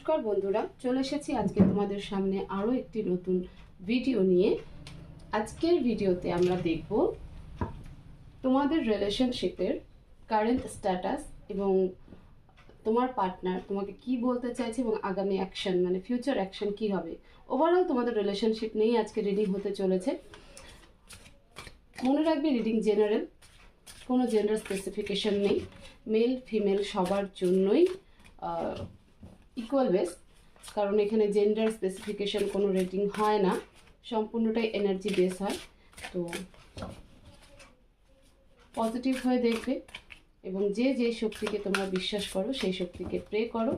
নমস্কার বন্ধুরা, চলে এসেছি আজকে তোমাদের সামনে আরও একটি নতুন ভিডিও নিয়ে। আজকের ভিডিওতে আমরা দেখব তোমাদের রিলেশনশিপের কারেন্ট স্ট্যাটাস এবং তোমার পার্টনার তোমাকে কি বলতে চাইছে এবং আগামী অ্যাকশন মানে ফিউচার অ্যাকশন কি হবে। ওভারঅল তোমাদের রিলেশনশিপ নিয়েই আজকে রিডিং হতে চলেছে। মনে রাখবে রিডিং জেনারেল কোনো জেন্ডার স্পেসিফিকেশন নেই। মেল ফিমেল সবার জন্যই ইকুয়াল বেস কারণ এখানে জেন্ডার স্পেসিফিকেশন কোনো রেটিং হয় না, সম্পূর্ণটাই এনার্জি বেস হয়, তো পজিটিভ হয়ে দেখবে এবং যে যে শক্তিকে তোমরা বিশ্বাস করো, সেই শক্তিকে প্রে করো,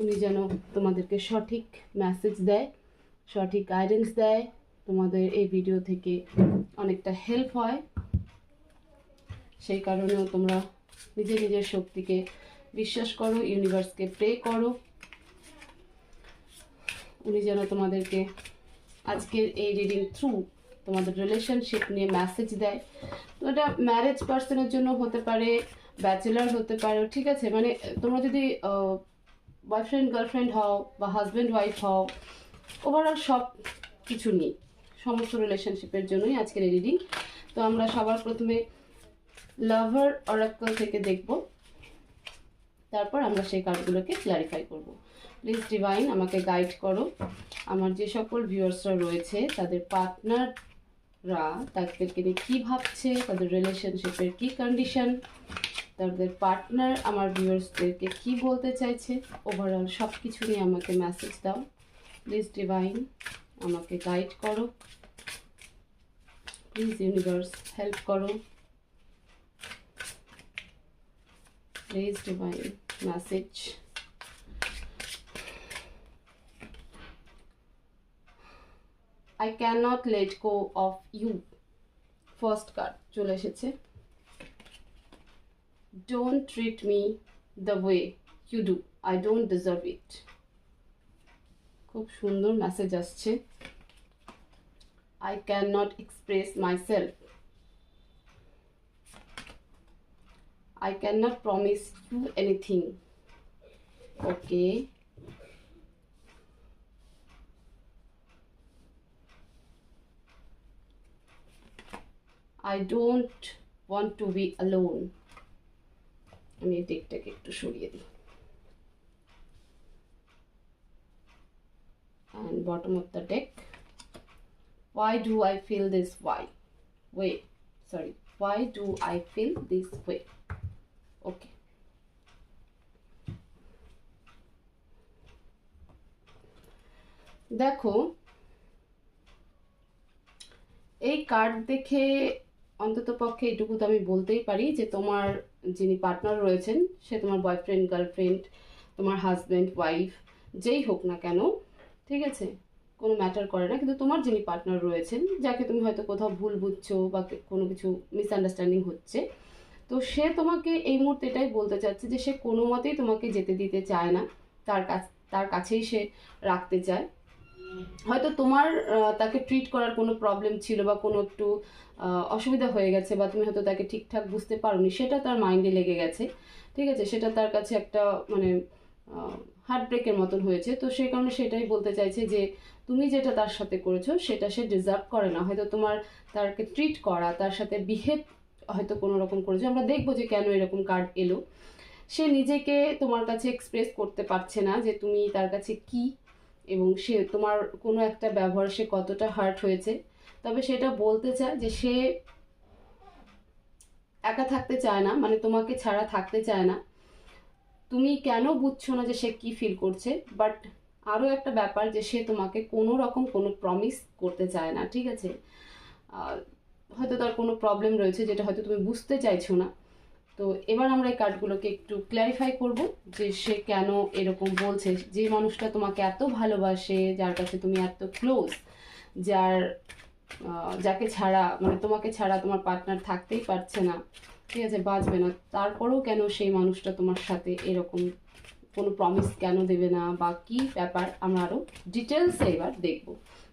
উনি যেন তোমাদেরকে সঠিক মেসেজ দেয়, সঠিক গাইডেন্স দেয়, তোমাদের এই ভিডিও থেকে অনেকটা হেল্প হয়। সেই কারণেও তোমরা নিজের নিজের শক্তিকে বিশ্বাস করো ইউনিভার্সকে প্রে করো। উনি যেন তোমাদেরকে আজকের এই রিডিং থ্রু তোমাদের রিলেশনশিপ নিয়ে মেসেজ দেয়। তো এটা ম্যারেজ পার্সনের জন্য হতে পারে ব্যাচেলার হতে পারে, ঠিক আছে? মানে তোমরা যদি বয়ফ্রেন্ড গার্লফ্রেন্ড হও বা হাজব্যান্ড ওয়াইফ হও ওভারঅল সব কিছু নিয়ে, সমস্ত রিলেশনশিপের জন্যই আজকের এই রিডিং তো আমরা সবার প্রথমে লাভার অরাক্কল থেকে দেখব। তারপর আমরা সেই কার্ডগুলোকে ক্লারিফাই করব। প্লিজ ডিভাইন আমাকে গাইড করো। আমার যে সকল ভিউয়ার্সরা রয়েছে, তাদের পার্টনাররা তাদেরকে নিয়ে কী ভাবছে, তাদের রিলেশনশিপের কী কন্ডিশন তাদের পার্টনার আমার ভিউয়ার্সদেরকে কী বলতে চাইছে ওভারঅল সব কিছু নিয়ে আমাকে মেসেজ দাও। প্লিজ ডিভাইন আমাকে গাইড করো। প্লিজ ইউনিভার্স হেল্প করো। Please divine message I cannot let go of you first card চলে এসেছে। Don't treat me the way you do I don't deserve it খুব সুন্দর মেসেজ আসছে। I cannot express myself I cannot promise you anything. Okay. I don't want to be alone. আমি এই দিকটাকে একটু সরিয়ে দিই and bottom of the deck why do i feel this why way sorry why do i feel this way ওকে দেখো এই card দেখে অন্তত পক্ষে এটুকু তো আমি বলতেই পারি যে তোমার যিনি পার্টনার রয়েছেন, সে তোমার বয়ফ্রেন্ড গার্লফ্রেন্ড তোমার হাজব্যান্ড ওয়াইফ যেই হোক না কেন, ঠিক আছে? কোনো ম্যাটার করে না। কিন্তু তোমার যিনি পার্টনার রয়েছেন, যাকে তুমি হয়তো কোথাও ভুল বুঝছ বা কোনো কিছু মিসআন্ডারস্ট্যান্ডিং হচ্ছে, তো সে তোমাকে এই মুহূর্তে এটাই বলতে চাচ্ছে যে সে কোনো মতেই তোমাকে যেতে দিতে চায় না। তার কাছ, তার কাছেই সে রাখতে চায়। হয়তো তোমার তাকে ট্রিট করার কোনো প্রবলেম ছিল বা কোনো একটু অসুবিধা হয়ে গেছে বা তুমি হয়তো তাকে ঠিকঠাক বুঝতে পারোনি, সেটা তার মাইন্ডে লেগে গেছে, ঠিক আছে? সেটা তার কাছে একটা মানে হার্ট ব্রেকের মতন হয়েছে। তো সেই কারণে সেটাই বলতে চাইছে যে, তুমি যেটা তার সাথে করেছ, সেটা সে ডিজার্ভ করে না। হয়তো তোমার তাকে ট্রিট করা, তার সাথে বিহেভ হয়তো কোনো রকম করেছ। আমরা দেখব যে কেন এরকম কার্ড এলো। সে নিজেকে তোমার কাছে এক্সপ্রেস করতে পারছে না যে তুমি তার কাছে কি এবং সে, তোমার কোনো একটা ব্যবহার, সে কতটা হার্ট হয়েছে। তবে সেটা বলতে চায় যে সে একা থাকতে চায় না মানে তোমাকে ছাড়া থাকতে চায় না। তুমি কেন বুঝছ না যে সে কি ফিল করছে? বাট আরও একটা ব্যাপার যে সে তোমাকে কোনো রকম কোনো প্রমিস করতে চায় না, ঠিক আছে? হয়তো তার কোনো প্রবলেম রয়েছে যেটা হয়তো তুমি বুঝতে চাইছো না। তো এবার আমরা এই কার্ডগুলোকে একটু ক্ল্যারিফাই করব যে সে কেন এরকম বলছে। যে মানুষটা তোমাকে এত ভালোবাসে, যার কাছে তুমি এত ক্লোজ যার যাকে ছাড়া মানে তোমাকে ছাড়া তোমার পার্টনার থাকতেই পারছে না, ঠিক আছে, বাঁচবে না, তারপরেও কেন সেই মানুষটা তোমার সাথে এরকম কোনো প্রমিস কেন দেবে না বা কী ব্যাপার আমরা আরও ডিটেলসে এবার দেখব।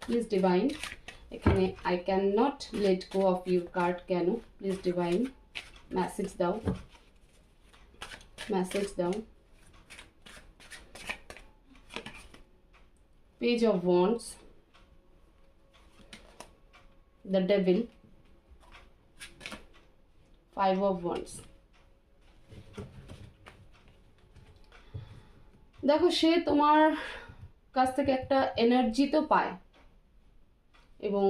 প্লিজ ডিভাইন এখানে I cannot let go of your card কেন? প্লিজ ডিভাইন মেসেজ দাও মেসেজ দাও page of wands. The devil. Five of wands. দেখো, সে তোমার কাছ থেকে একটা এনার্জি তো পায়। এবং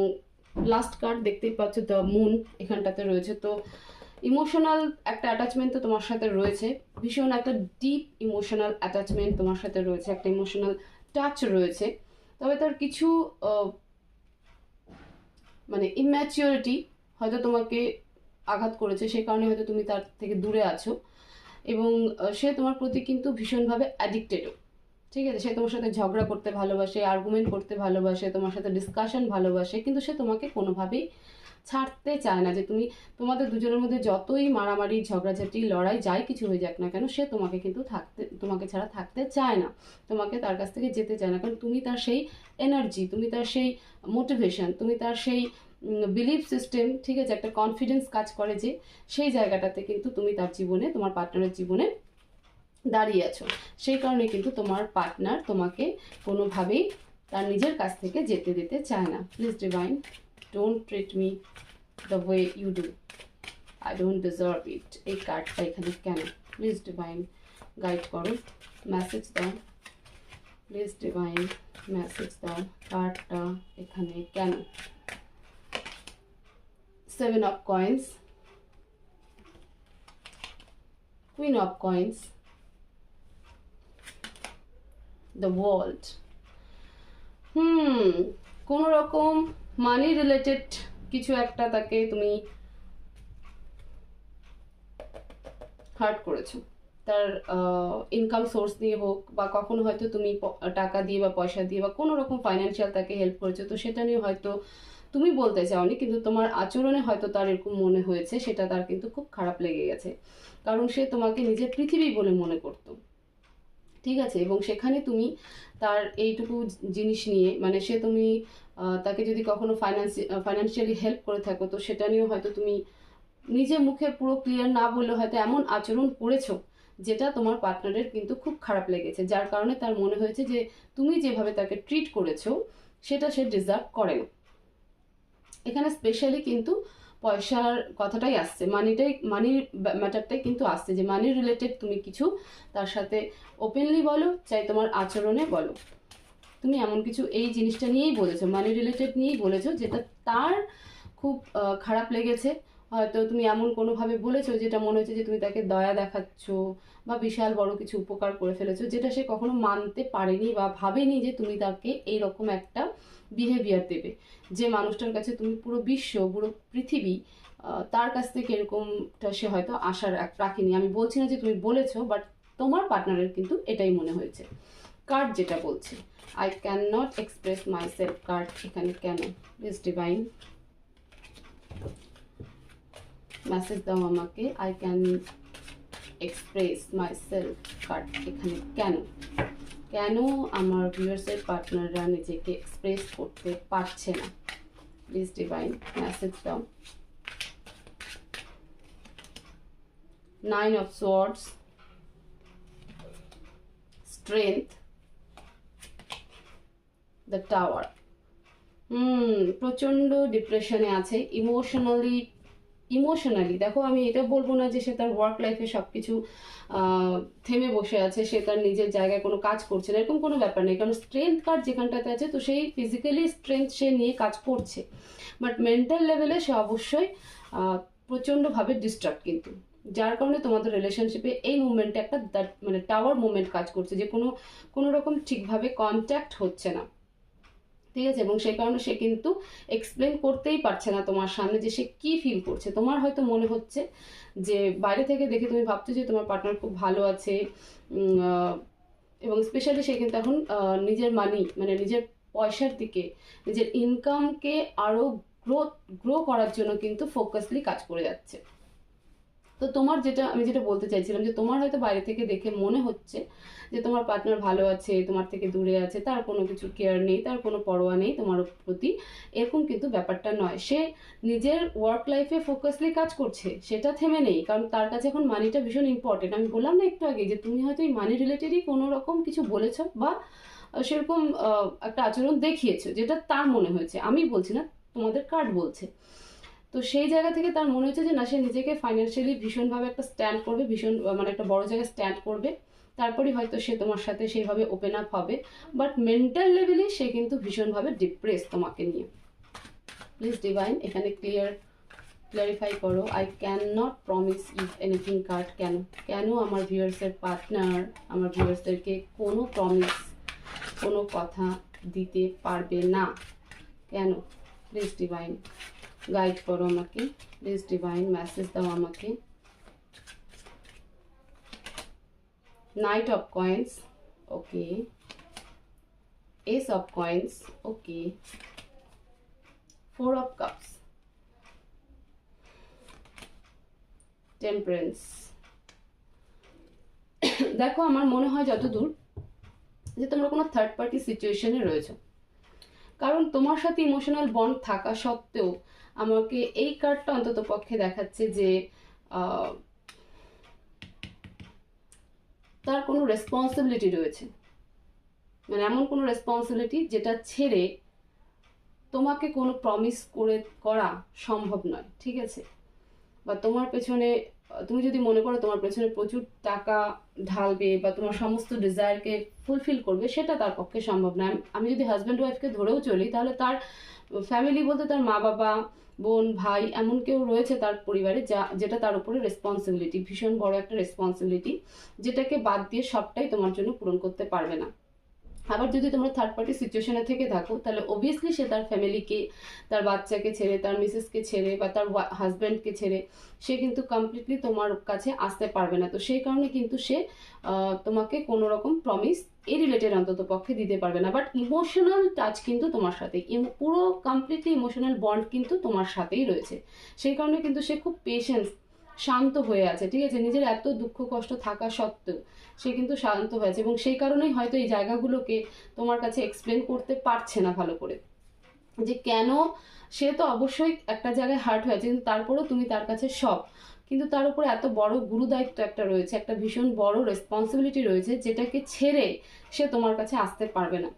লাস্ট কার্ড দেখতেই পাচ্ছ দ্য মুন এখানটাতে রয়েছে। তো ইমোশনাল একটা অ্যাটাচমেন্ট তো তোমার সাথে রয়েছে। ভীষণ একটা ডিপ ইমোশনাল অ্যাটাচমেন্ট তোমার সাথে রয়েছে, একটা ইমোশনাল টাচ রয়েছে। তবে তার কিছু মানে ইম্যাচিওরিটি হয়তো তোমাকে আঘাত করেছে সেই কারণে হয়তো তুমি তার থেকে দূরে আছো। এবং সে তোমার প্রতি কিন্তু ভীষণভাবে অ্যাডিক্টেডও ঠিক আছে? সে তোমার সাথে ঝগড়া করতে ভালোবাসে আর্গুমেন্ট করতে ভালোবাসে, তোমার সাথে ডিসকাশন ভালোবাসে, কিন্তু সে তোমাকে কোনোভাবেই ছাড়তে চায় না যে তুমি তোমাদের দুজনের মধ্যে যতই মারামারি, ঝগড়াঝাটি, লড়াই যাই কিছু হয়ে যাক না কেন, সে তোমাকে কিন্তু থাকতে, তোমাকে ছাড়া থাকতে চায় না। তোমাকে তার কাছ থেকে যেতে চায় না। কারণ তুমি তার সেই এনার্জি তুমি তার সেই মোটিভেশন তুমি তার সেই বিলিফ সিস্টেম ঠিক আছে, একটা কনফিডেন্স কাজ করে যে সেই জায়গাটাতে কিন্তু তুমি তার জীবনে, তোমার পার্টনারের জীবনে দাঁড়িয়ে আছো। সেই কারণে কিন্তু তোমার পার্টনার তোমাকে কোনোভাবেই তার নিজের কাছ থেকে যেতে দিতে চায় না। Please divine don't treat me the way you do I don't deserve it এই কার্ডটা এখানে কেন প্লিজ ডিভাইন গাইড করো মেসেজ দাও প্লিজ ডিভাইন মেসেজ দাও কার্ডটা এখানে কেন seven of coins queen of coins the world hmm কোনো রকম মানি রিলেটেড কিছু একটা তাকে তুমি হার্ট করেছ। তার ইনকাম সোর্স দিয়ে হোক বা কখনো হয়তো তুমি টাকা দিয়ে বা পয়সা দিয়ে বা কোনো রকম ফাইন্যান্সিয়াল তাকে হেল্প করেছ, তো সেটা নিয়ে হয়তো তুমি বলতে চাওনি, কিন্তু তোমার আচরণে হয়তো তার এরকম মনে হয়েছে, সেটা তার কিন্তু খুব খারাপ লেগে গেছে। কারণ সে তোমাকে নিজের পৃথিবী বলে মনে করতো। ঠিক আছে? এবং সেখানে তুমি তার এইটুকু জিনিস নিয়ে মানে সে তুমি তাকে যদি কখনো ফাইন্যান্স ফাইন্যান্সিয়ালি হেল্প করে থাকো, তো সেটা নিয়েও হয়তো তুমি নিজে মুখে পুরো ক্লিয়ার না বললে হয়তো এমন আচরণ করেছ যেটা তোমার পার্টনারের কিন্তু খুব খারাপ লেগেছে, যার কারণে তার মনে হয়েছে যে তুমি যেভাবে তাকে ট্রিট করেছ, সেটা সে ডিজার্ভ করে না এখানে স্পেশালি কিন্তু পয়সার কথাটাই আসছে মানিটাই মানির ম্যাটারটাই কিন্তু আসছে যে মানি রিলেটেড তুমি কিছু তার সাথে ওপেনলি বলো, চাই তোমার আচরণে বলো। তুমি এমন কিছু এই জিনিসটা নিয়েই বলেছ মানি রিলেটেড নিয়েই বলেছ, যেটা তার খুব খারাপ লেগেছে। হয়তো তুমি এমন কোনোভাবে বলেছ যেটা মনে হচ্ছে যে তুমি তাকে দয়া দেখাচ্ছ বা বিশাল বড় কিছু উপকার করে ফেলেছো, যেটা সে কখনো মানতে পারেনি বা ভাবেনি যে তুমি তাকে এইরকম একটা বিহেভিয়ার দেবে। যে মানুষটার কাছে তুমি পুরো বিশ্ব, পুরো পৃথিবী তার কাছ থেকে এরকমটা সে হয়তো আশা রাখ- রাখেনি। আমি বলছি না যে তুমি বলেছ বাট তোমার পার্টনারের কিন্তু এটাই মনে হয়েছে। কার্ড যেটা বলছে? I cannot express myself card এখানে কেন প্লিজ ডিভাইন মেসেজ দাও আমাকে I can express myself card এখানে কেন কেন আমার ভিউয়ার্সের পার্টনাররা নিজেকে এক্সপ্রেস করতে পারছে না? প্লিজ ডিভাইন মেসেজ দাও nine of swords strength the tower hmm, প্রচণ্ড ডিপ্রেশনে আছে ইমোশনালি ইমোশনালি দেখো আমি এটা বলব না যে সে তার ওয়ার্ক লাইফে সব কিছু থেমে বসে আছে, সে তার নিজের জায়গায় কোনো কাজ করছে না, এরকম কোনো ব্যাপার নেই, কারণ স্ট্রেংথ কার্ড যেখানটাতে আছে, তো সেই ফিজিক্যালি স্ট্রেংথ সে নিয়ে কাজ করছে। বাট মেন্টাল লেভেলে সে অবশ্যই প্রচণ্ডভাবে ডিস্টার্ব কিন্তু। যার কারণে তোমাদের রিলেশনশিপে এই মুভমেন্টে একটা মানে টাওয়ার মুভমেন্ট কাজ করছে, যে কোনো কোনো রকম ঠিকভাবে কন্ট্যাক্ট হচ্ছে না। ঠিক আছে? এবং সেই কারণে সে কিন্তু এক্সপ্লেন করতেই পারছে না তোমার সামনে যে সে কি ফিল করছে। তোমার হয়তো মনে হচ্ছে যে বাইরে থেকে দেখে তুমি ভাবছ যে তোমার পার্টনার খুব ভালো আছে এবং স্পেশালি সে কিন্তু এখন নিজের মানি মানে নিজের পয়সার দিকে, নিজের ইনকামকে আরও গ্রোথ গ্রো করার জন্য কিন্তু ফোকাসলি কাজ করে যাচ্ছে। তো তোমার যেটা, আমি যেটা বলতে চাইছিলাম যে তোমার হয়তো বাইরে থেকে দেখে মনে হচ্ছে যে তোমার পার্টনার ভালো আছে, তোমার থেকে দূরে আছে, তার কোনো কিছু কেয়ার নেই, তার কোনো পরোয়া নেই তোমার প্রতি। এরকম কিন্তু ব্যাপারটা নয়। সে নিজের ওয়ার্ক লাইফে ফোকাসলি কাজ করছে, সেটা থেমে নেই। কারণ তার কাছে এখন মানিটা ভীষণ ইম্পর্টেন্ট আমি বললাম না একটু আগে যে তুমি হয়তো এই মানি রিলেটেডই কোনো রকম কিছু বলেছ বা সেরকম একটা আচরণ দেখিয়েছো, যেটা তার মনে হয়েছে। আমি বলছি না, তোমাদের কার্ড বলছে। তো সেই জায়গা থেকে তার মনে হচ্ছে যে না, সে নিজেকে ফাইন্যান্সিয়ালি ভীষণভাবে একটা স্ট্যান্ড করবে, ভীষণ মানে একটা বড় জায়গায় স্ট্যান্ড করবে। তারপরে হয়তো সে তোমার সাথে সেইভাবে ওপেন আপ হবে। বাট মেন্টাল লেভেলে সে কিন্তু ভীষণভাবে ডিপ্রেস তোমাকে নিয়ে। প্লিজ ডিভাইন এখানে ক্লিয়ার ক্লারিফাই করো। I cannot promise if anything card কেন? কেন আমার ভিউয়ার্সের পার্টনার আমার ভিউয়ার্সদেরকে কোনো প্রমিস কোনো কথা দিতে পারবে না? কেন? প্লিজ ডিভাইন গাইড করো আমাকে প্লিজ ডিভাইন মেসেজ দাও আমাকে knight of coins okay ace of coins okay four of cups temperance দেখো, আমার মনে হয় যতদূর যে তোমরা কোনো থার্ড পার্টি সিচুয়েশনে রয়েছো। কারণ তোমার সাথে ইমোশনাল বন্ড থাকা সত্ত্বেও আমাকে এই কার্ডটা অন্তত পক্ষে দেখাচ্ছে যে তার কোনো রেসপন্সিবিলিটি রয়েছে। মানে এমন কোনো রেসপন্সিবিলিটি যেটা ছেড়ে তোমাকে কোনো প্রমিস করে করা সম্ভব নয়, ঠিক আছে? বা তোমার পেছনে তুমি যদি মনে করো তোমার পেছনে প্রচুর টাকা ঢালবে বা তোমার সমস্ত ডিজায়ারকে ফুলফিল করবে, সেটা তার পক্ষে সম্ভব না। আমি যদি হাজব্যান্ড ওয়াইফকে ধরেও চলি, তাহলে তার ফ্যামিলি বলতে তার মা বাবা বোন, ভাই, এমন কেউ রয়েছে তার পরিবারে যা যেটা তার উপরে রেসপন্সিবিলিটি ভীষণ বড় একটা রেসপন্সিবিলিটি যেটাকে বাদ দিয়ে সবটাই তোমার জন্য পূরণ করতে পারবে না। আবার যদি তোমরা থার্ড পার্টি সিচুয়েশনে থেকে থাকো, তাহলে অবভিয়াসলি সে তার ফ্যামিলিকে তার বাচ্চাকে ছেড়ে, তার মিসেসকে ছেড়ে বা তার হাজব্যান্ডকে ছেড়ে সে কিন্তু কমপ্লিটলি তোমার কাছে আসতে পারবে না। তো সেই কারণে কিন্তু সে তোমাকে কোনো রকম প্রমিস এই রিলেটেড অন্তত পক্ষে দিতে পারবে না। বাট ইমোশনাল টাচ কিন্তু তোমার সাথে পুরো কমপ্লিটলি ইমোশনাল বন্ড কিন্তু তোমার সাথেই রয়েছে। সেই কারণে কিন্তু সে খুব পেশেন্স শান্ত হয়ে আছে, ঠিক আছে? নিজের এত দুঃখ, কষ্ট থাকা সত্ত্বেও সে কিন্তু শান্ত হয়েছে এবং সেই কারণেই হয়তো এই জায়গাগুলোকে তোমার কাছে এক্সপ্লেন করতে পারছে না ভালো করে। যে কেন সে তো অবশ্যই একটা জায়গায় হার্ট হয়েছে কিন্তু তারপরেও তুমি তার কাছে সব কিন্তু তার উপরে এত বড় গুরু দায়িত্ব একটা রয়েছে, একটা ভীষণ বড় রেসপন্সিবিলিটি রয়েছে, যেটাকে ছেড়ে সে তোমার কাছে আসতে পারবে না।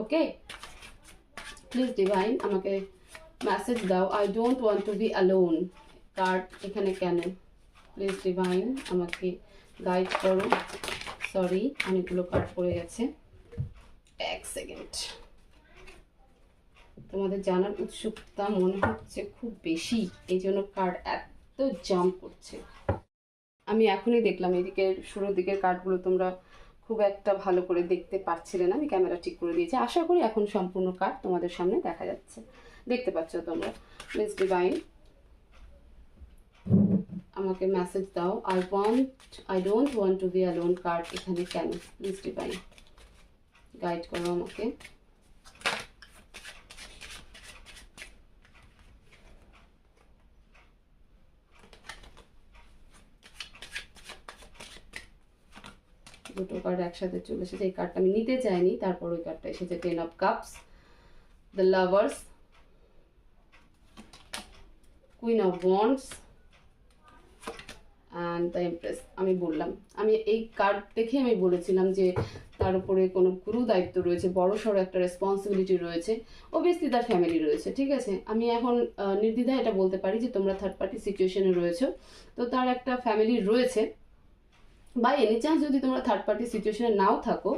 ওকে প্লিজ ডিভাইন আমাকে মেসেজ দাও। I don't want to be alone card এখানে কেন? প্লিজ ডিভাইন আমাকে গাইড করো। সরি অনেকগুলো কার্ড পড়ে গেছে। এক সেকেন্ড তোমাদের জানার উৎসুকতা মনে হচ্ছে খুব বেশি, এই জন্য কার্ড এত জাম্প করছে। আমি এখনই দেখলাম, এদিকে শুরুর দিকের কার্ডগুলো তোমরা খুব একটা ভালো করে দেখতে পাচ্ছিলে না, আমি ক্যামেরা ঠিক করে দিয়েছি। আশা করি এখন সম্পূর্ণ কার্ড তোমাদের সামনে দেখা যাচ্ছে। দেখতে পাচ্ছ তোমরা প্লিজ ডিভাইন আমাকে মেসেজ দাও। I want I don't want to be alone card এখানে কেন? প্লিজ ডিভাইন গাইড করো আমাকে। দুটো কার্ড একসাথে চলে এসেছে। এই কার্ডটা আমি নিতে চাইনি। তারপর ওই কার্ডটা এসেছে। Ten of cups the lovers queen of wands the empress আমি বললাম। আমি এই কার্ড দেখে আমি বলেছিলাম যে তার উপরে কোনো গুরু দায়িত্ব রয়েছে, বড় সড়ো একটা রেসপন্সিবিলিটি রয়েছে অবভিয়াসলি তার ফ্যামিলি রয়েছে, ঠিক আছে? আমি এখন নির্দ্বিধায় এটা বলতে পারি যে তোমরা থার্ড পার্টি সিচুয়েশনে রয়েছে। তো তার একটা ফ্যামিলি রয়েছে। বা এনি চান্স যদি তোমরা থার্ড পার্টি সিচুয়েশনে নাও থাকো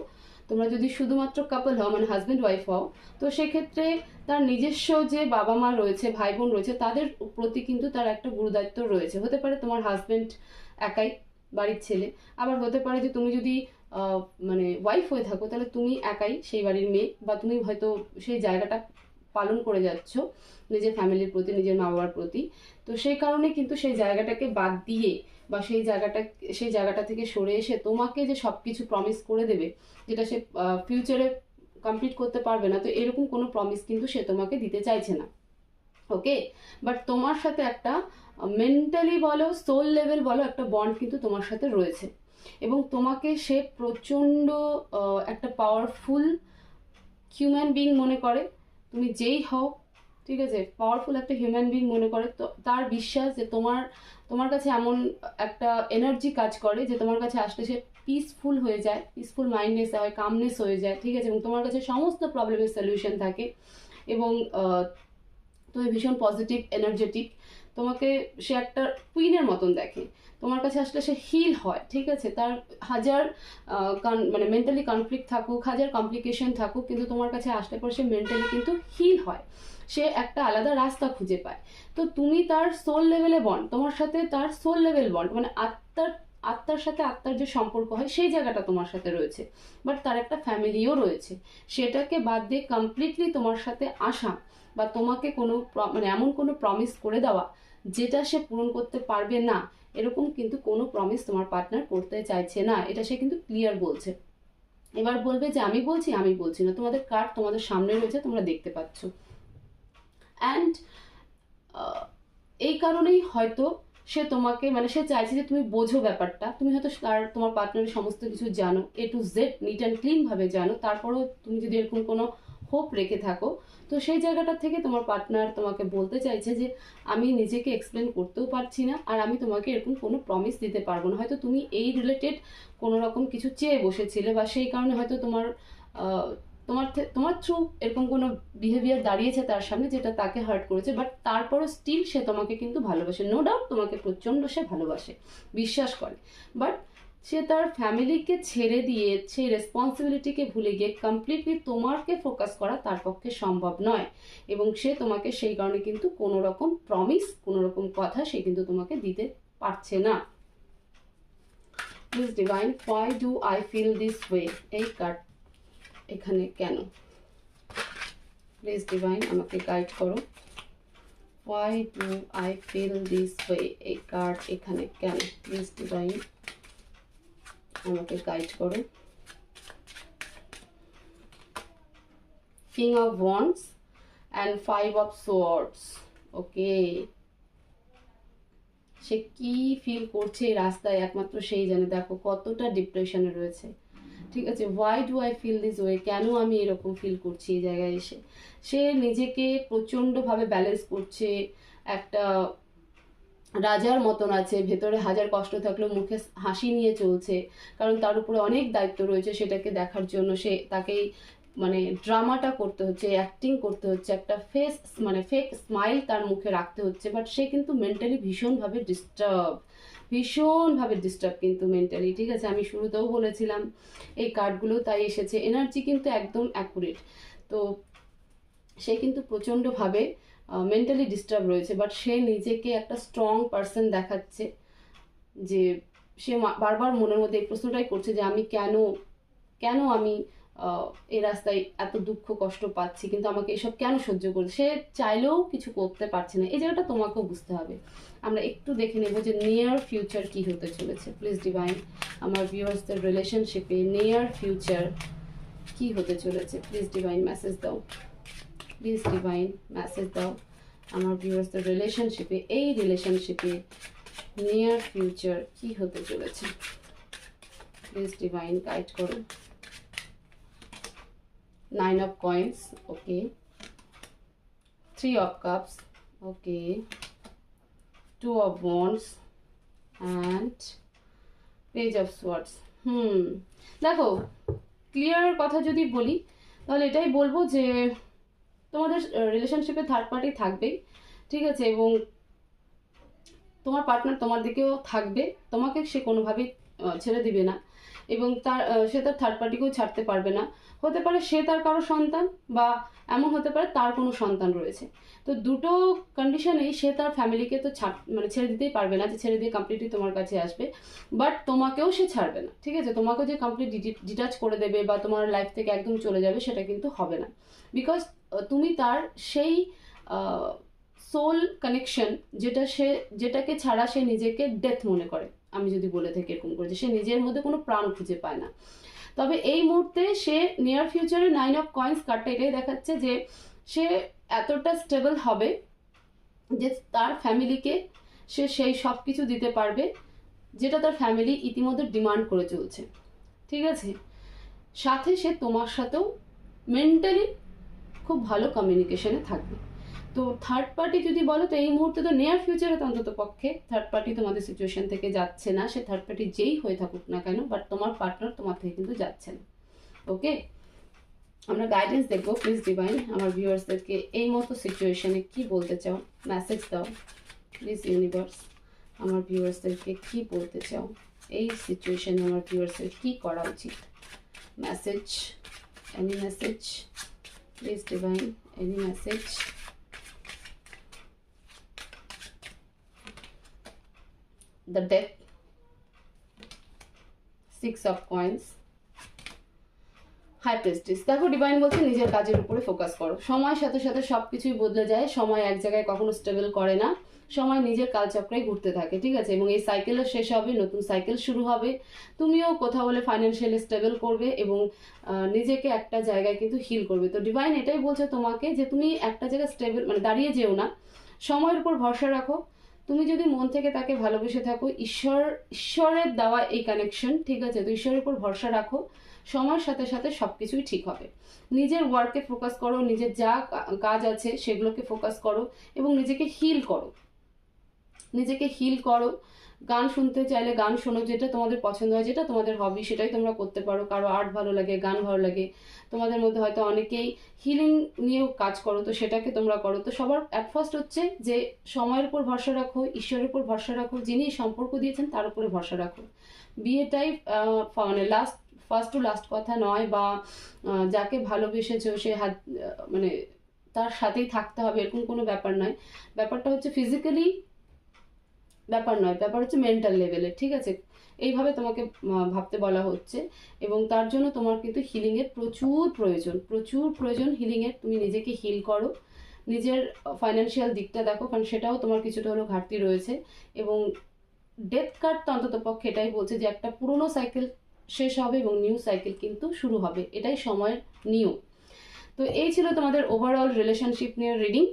তোমরা যদি শুধুমাত্র কাপল হও মানে হাজব্যান্ড ওয়াইফ হও, তো সেক্ষেত্রে তার নিজস্ব যে বাবা মা রয়েছে ভাই বোন রয়েছে, তাদের প্রতি কিন্তু তার একটা গুরুদায়িত্ব রয়েছে। হতে পারে তোমার হাজব্যান্ড একাই বাড়ির ছেলে, আবার হতে পারে যে তুমি যদি মানে ওয়াইফ হয়ে থাকো, তাহলে তুমি একাই সেই বাড়ির মেয়ে, বা তুমি হয়তো সেই জায়গাটা পালন করে যাচ্ছ নিজের ফ্যামিলির প্রতি, নিজের মা বাবার প্রতি। তো সেই কারণে কিন্তু সেই জায়গাটাকে বাদ দিয়ে বা সেই জায়গাটা সেই জায়গাটা থেকে সরে এসে তোমাকে যে সব কিছু প্রমিস করে দেবে, যেটা সে ফিউচারে কমপ্লিট করতে পারবে না, তো এরকম কোনো প্রমিস কিন্তু সে তোমাকে দিতে চাইছে না। ওকে বাট তোমার সাথে একটা মেন্টালি বলো সোল লেভেল বলো, একটা বন্ড কিন্তু তোমার সাথে রয়েছে। এবং তোমাকে সে প্রচণ্ড একটা পাওয়ারফুল হিউম্যান বিং মনে করে। তুমি যেই হও, ঠিক আছে? পাওয়ারফুল একটা হিউম্যান বিং মনে করে। তো তার বিশ্বাস যে তোমার তোমার কাছে এমন একটা এনার্জি কাজ করে যে তোমার কাছে আসলে সে পিসফুল হয়ে যায় পিসফুল মাইন্ডনেস হয় কামনেস হয়ে যায়, ঠিক আছে? এবং তোমার কাছে সমস্ত প্রবলেমের সলিউশন থাকে। এবং তুমি ভীষণ পজিটিভ এনার্জেটিক তোমাকে সে একটা কুইনের মতন দেখে। তোমার কাছে আসলে সে হিল হয়, ঠিক আছে? তার হাজার মানে মেন্টালি কনফ্লিক্ট থাকুক, হাজার কমপ্লিকেশন থাকুক, কিন্তু তোমার কাছে আসলে পরে সে মেন্টালি কিন্তু হিল হয়। সে একটা আলাদা রাস্তা খুঁজে পায়। তো তুমি তার সোল লেভেলে বন্ড তোমার সাথে তার সোল লেভেল বন্ড মানে আত্মার আত্মার সাথে আত্মার যে সম্পর্ক হয়, সেই জায়গাটা তোমার সাথে রয়েছে। বাট তার একটা ফ্যামিলিও রয়েছে। সেটাকে বাদ দিয়ে কমপ্লিটলি তোমার সাথে আসা বা তোমাকে কোনো মানে এমন কোনো প্রমিস করে দেওয়া যেটা সে পূরণ করতে পারবে না, এরকম কিন্তু কোনো প্রমিস তোমার পার্টনার করতে চাইছে না। এটা সে কিন্তু ক্লিয়ার বলছে। এবার বলবে যে, আমি বলছি আমি বলছি না। তোমাদের কার্ড তোমাদের সামনে রয়েছে, তোমরা দেখতে পাচ্ছ। অ্যান্ড এই কারণেই হয়তো সে তোমাকে মানে সে চাইছে যে, তুমি বোঝো ব্যাপারটা। তুমি হয়তো তার তোমার পার্টনারের সমস্ত কিছু জানো। A to Z neat and clean ভাবে জানো। তারপরেও তুমি যদি এরকম কোনো হোপ রেখে থাকো তো সেই জায়গাটা থেকে তোমার পার্টনার তোমাকে বলতে চাইছে যে, আমি নিজেকে এক্সপ্লেন করতেও পারছি না আর আমি তোমাকে এরকম কোনো প্রমিস দিতে পারব না। হয়তো তুমি এই রিলেটেড কোনো রকম কিছু চেয়ে বসেছিলে বা সেই কারণে হয়তো তোমার তোমার তোমার থ্রু এরকম কোনো বিহেভিয়ার দাঁড়িয়েছে তার সামনে যেটা তাকে হার্ট করেছে বাট তারপরও স্টিল সে তোমাকে কিন্তু ভালোবাসে। নো ডাউট তোমাকে প্রচণ্ড সে ভালোবাসে। বিশ্বাস করে। বাট সে তার ফ্যামিলিকে ছেড়ে দিয়ে সেই রেসপন্সিবিলিটিকে ভুলে গিয়ে কমপ্লিটলি তোমাকে ফোকাস করা তার পক্ষে সম্ভব নয়। এবং সে তোমাকে সেই কারণে কিন্তু কোনো রকম প্রমিস কোনো রকম কথা সে কিন্তু তোমাকে দিতে পারছে না। Please divine why do I feel this way এই কার্ড এখানে কেন? প্লিজ ডিভাইন আমাকে গাইড করো। Why do I feel this way এই কার্ড এখানে কেন? প্লিজ ডিভাইন আমাকে গাইড করো। King of wands and five of swords okay সে কি ফিল করছে এই রাস্তায়? একমাত্র সেই জানে। দেখো কতটা ডিপ্রেশনে রয়েছে। ঠিক আছে why do I feel this way কেন আমি এরকম ফিল করছি এই জায়গায় এসে? সে নিজেকে প্রচণ্ডভাবে ব্যালেন্স করছে। একটা রাজার মতন আছে, ভেতরে হাজার কষ্ট থাকলেও মুখে হাসি নিয়ে চলছে। কারণ তার উপরে অনেক দায়িত্ব রয়েছে সেটাকে দেখার জন্য। সে তাকেই মানে ড্রামাটা করতে হচ্ছে অ্যাক্টিং করতে হচ্ছে, একটা ফেস মানে ফেক স্মাইল তার মুখে রাখতে হচ্ছে। বাট সে কিন্তু মেন্টালি ভীষণভাবে ডিস্টার্ব ভীষণভাবে ডিস্টার্ব কিন্তু মেন্টালি ঠিক আছে? আমি শুরুতেও বলেছিলাম, এই কার্ডগুলো তাই এসেছে। এনার্জি কিন্তু একদম অ্যাকুরেট তো সে কিন্তু প্রচণ্ডভাবে মেন্টালি ডিস্টার্ব রয়েছে বাট সে নিজেকে একটা স্ট্রং পার্সন দেখাচ্ছে যে সে বারবার মনের মধ্যে এই প্রশ্নটাই করছে যে আমি কেন কেন আমি এই রাস্তায় এত দুঃখ কষ্ট পাচ্ছি, কিন্তু আমাকে এসব কেন সহ্য করছে? সে চাইলেও কিছু করতে পারছে না। এই জায়গাটা তোমাকেও বুঝতে হবে। আমরা একটু দেখে নেব যে নিয়ার ফিউচার কি হতে চলেছে। প্লিজ ডিভাইন আমার ভিউয়ার্সদের রিলেশনশিপে নিয়ার ফিউচার কি হতে চলেছে? প্লিজ ডিভাইন মেসেজ দাও। প্লিজ ডিভাইন মেসেজ দাও আমার ভিউয়ার্সদের রিলেশনশিপে এই রিলেশনশিপে নিয়ার ফিউচার কি হতে চলেছে? প্লিজ ডিভাইন গাইড করো। Nine of coins okay three of cups okay two of wands and page of swords hmm দেখো ক্লিয়ার কথা যদি বলি, তাহলে এটাই বলব যে তোমাদের রিলেশনশিপে থার্ড পার্টি থাকবেই, ঠিক আছে? এবং তোমার পার্টনার তোমার দিকেও থাকবে, তোমাকে সে কোনোভাবেই ছেড়ে দিবে না। এবং তার সে তার থার্ড পার্টিকেও ছাড়তে পারবে না। হতে পারে সে তার কারও সন্তান বা এমন হতে পারে তার কোনো সন্তান রয়েছে। তো দুটো কন্ডিশনেই সে তার ফ্যামিলিকে তো ছাড় মানে ছেড়ে দিতেই পারবে না যে ছেড়ে দিয়ে কমপ্লিটলি তোমার কাছে আসবে। বাট তোমাকেও সে ছাড়বে না, ঠিক আছে? তোমাকেও যে কমপ্লিট ডিটাচ করে দেবে বা তোমার লাইফ থেকে একদম চলে যাবে সেটা কিন্তু হবে না। বিকজ তুমি তার সেই সোল কানেকশন যেটা সে, যেটাকে ছাড়া সে নিজেকে ডেথ মনে করে। আমি যদি বলে থাকি এরকম করে সে নিজের মধ্যে কোনো প্রাণ খুঁজে পায় না। তবে এই মুহূর্তে সে নিয়ার ফিউচারে নাইন অফ কয়েন্স কার্ডটা এটাই দেখাচ্ছে যে সে এতটা স্টেবল হবে যে তার ফ্যামিলিকে সে সেই সব কিছু দিতে পারবে যেটা তার ফ্যামিলি ইতিমধ্যে ডিমান্ড করে চলছে। ঠিক আছে? সাথে সে তোমার সাথেও মেন্টালি খুব ভালো কমিউনিকেশনে থাকবে। তো থার্ড পার্টি যদি বলো, তো এই মুহূর্তে তো নেয়ার ফিউচারে তো অন্তত পক্ষে থার্ড পার্টি তোমাদের সিচুয়েশন থেকে যাচ্ছে না, সে থার্ড পার্টি যেই হয়ে থাকুক না কেন বাট তোমার পার্টনার তোমার থেকে কিন্তু যাচ্ছে না। ওকে আমরা গাইডেন্স দেখব প্লিজ ডিভাইন আমার ভিউয়ার্সদেরকে এই মতো সিচুয়েশনে কি বলতে চাও? মেসেজ দাও প্লিজ ইউনিভার্স আমার ভিউয়ার্সদেরকে কি বলতে চাও? এই সিচুয়েশনে আমার ভিউয়ার্সের কি করা উচিত? Message any message please divine any message the death. Six of coins. High priestess দেখো ডিভাইন বলছে নিজের কাজের উপরে ফোকাস করো। সময়ের সাথে সাথে সব কিছুই বদলে যায়। সময় এক জায়গায় কখনো স্টেবল করে না। সময় নিজের কালচক্রায় ঘুরতে থাকে, ঠিক আছে? এবং এই সাইকেলও শেষ হবে, নতুন সাইকেল শুরু হবে। তুমিও কোথাও বলে ফাইন্যান্সিয়ালি স্টেবল করবে এবং নিজেকে একটা জায়গায় কিন্তু হিল করবে। তো ডিভাইন এটাই বলছে তোমাকে যে তুমি একটা জায়গায় স্টেবল মানে দাঁড়িয়ে যেও না। সময়ের উপর ভরসা রাখো। তুমি যদি মন থেকে তাকে ভালোবেসে থাকো, ঈশ্বর, ঈশ্বরের দেওয়া এই কানেকশন ঠিক আছে? তো ঈশ্বরের উপর ভরসা রাখো। সময়ের সাথে সাথে সব কিছুই ঠিক হবে। নিজের ওয়ার্কে ফোকাস করো, নিজের যা কাজ আছে সেগুলোকে ফোকাস করো এবং নিজেকে হিল করো। নিজেকে হিল করো। গান শুনতে চাইলে গান শোনো, যেটা তোমাদের পছন্দ হয়, যেটা তোমাদের হবি সেটাই তোমরা করতে পারো। কারও আর্ট ভালো লাগে, গান ভালো লাগে, তোমাদের মধ্যে হয়তো অনেকেই হিলিং নিয়েও কাজ করো, তো সেটাকে তোমরা করো। তো সবার অ্যাট ফার্স্ট হচ্ছে যে সময়ের উপর ভরসা রাখো, ঈশ্বরের উপর ভরসা রাখো, যিনি সম্পর্ক দিয়েছেন তার উপরে ভরসা রাখো। বিয়েটাই মানে লাস্ট ফার্স্ট টু লাস্ট কথা নয় বা যাকে ভালোবেসেছো, সে হাত মানে তার সাথেই থাকতে হবে, এরকম কোনো ব্যাপার নয়। ব্যাপারটা হচ্ছে ফিজিক্যালি ব্যাপার নয়, ব্যাপার হচ্ছে মেন্টাল লেভেলে ঠিক আছে? এইভাবে তোমাকে ভাবতে বলা হচ্ছে এবং তার জন্য তোমার কিন্তু হিলিংয়ের প্রচুর প্রয়োজন প্রচুর প্রয়োজন হিলিংয়ের তুমি নিজেকে হিল করো, নিজের ফাইন্যান্সিয়াল দিকটা দেখো, কারণ সেটাও তোমার কিছুটা হলেও ঘাটতি রয়েছে এবং ডেথ কার্ড তো অন্তত পক্ষে এটাই বলছে যে একটা পুরনো সাইকেল শেষ হবে এবং নিউ সাইকেল কিন্তু শুরু হবে। এটাই সময়ের নিয়ম। তো এই ছিল তোমাদের ওভারঅল রিলেশনশিপ নিয়ে রিডিং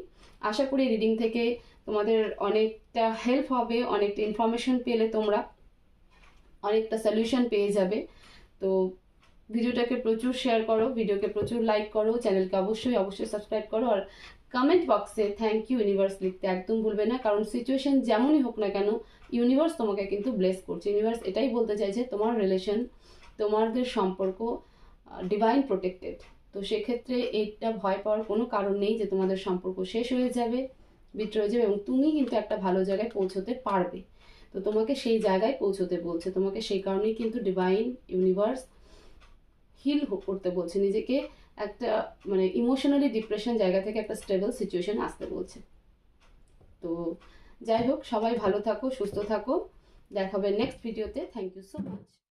আশা করি রিডিং থেকে তোমাদের অনেকটা হেল্প হবে, অনেকটা ইনফরমেশন পেলে তোমরা, অনেকটা সলিউশন পেয়ে যাবে। তো ভিডিওটাকে প্রচুর শেয়ার করো, ভিডিওকে প্রচুর লাইক করো চ্যানেলকে অবশ্যই অবশ্যই সাবস্ক্রাইব করো আর কমেন্ট বক্সে থ্যাংক ইউ ইউনিভার্স লিখতে একদম ভুলবে না, কারণ সিচুয়েশন যেমনই হোক না কেন ইউনিভার্স তোমাকে কিন্তু ব্লেস করছে। ইউনিভার্স এটাই বলতে চাইছে তোমার রিলেশন তোমাদের সম্পর্ক ডিভাইন প্রোটেক্টেড তো সেক্ষেত্রে এটা ভয় পাওয়ার কোনো কারণ নেই যে তোমাদের সম্পর্ক শেষ হয়ে যাবে। বিট হয়ে যাবে এবং তুমি কিন্তু একটা ভালো জায়গায় পৌঁছতে পারবে। তো তোমাকে সেই জায়গায় পৌঁছতে বলছে। তোমাকে সেই কারণেই কিন্তু ডিভাইন ইউনিভার্স হিল করতে বলছে। নিজেকে একটা মানে ইমোশনালি ডিপ্রেশন জায়গা থেকে একটা স্টেবল সিচুয়েশন আসতে বলছে। তো যাই হোক, সবাই ভালো থাকো, সুস্থ থাকো। দেখাবে নেক্সট ভিডিওতে থ্যাংক ইউ সো মাচ